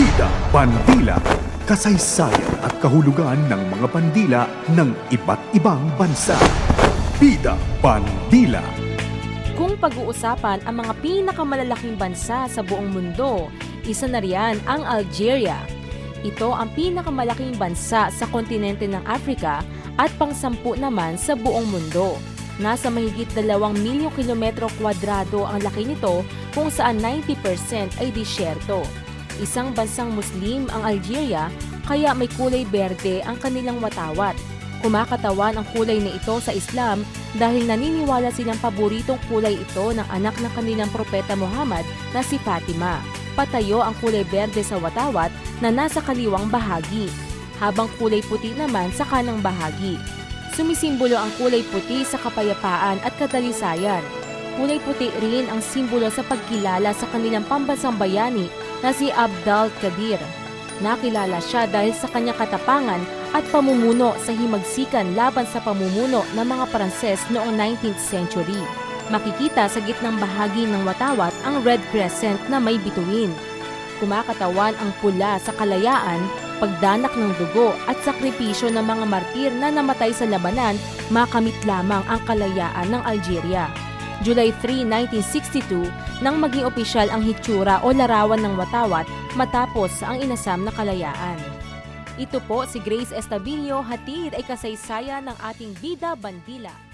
Bida Bandila Kasaysayan at kahulugan ng mga bandila ng iba't ibang bansa Bida Bandila Kung pag-uusapan ang mga pinakamalalaking bansa sa buong mundo, isa na riyan ang Algeria. Ito ang pinakamalaking bansa sa kontinente ng Africa at pangsampu naman sa buong mundo. Nasa mahigit dalawang milyong kilometro kwadrado ang laki nito kung saan 90% ay disyerto. Isang bansang Muslim ang Algeria kaya may kulay berde ang kanilang watawat. Kumakatawan ang kulay na ito sa Islam dahil naniniwala silang paboritong kulay ito ng anak ng kanilang propeta Muhammad na si Fatima. Patayo ang kulay berde sa watawat na nasa kaliwang bahagi, habang kulay puti naman sa kanang bahagi. Sumisimbolo ang kulay puti sa kapayapaan at kadalisayan. Kulay puti rin ang simbolo sa pagkilala sa kanilang pambansang bayani na si Abdal Kadir. Nakilala siya dahil sa kanyang katapangan at pamumuno sa himagsikan laban sa pamumuno ng mga Pranses noong 19th century. Makikita sa gitnang bahagi ng watawat ang Red Crescent na may bituin. Kumakatawan ang pula sa kalayaan, pagdanak ng dugo at sakripisyo ng mga martir na namatay sa labanan, makamit lamang ang kalayaan ng Algeria. July 3, 1962, nang maging opisyal ang hitsura o larawan ng watawat matapos ang inasam na kalayaan. Ito po si Grace Estabillo, hatid ay kasaysayan ng ating Bida Bandila.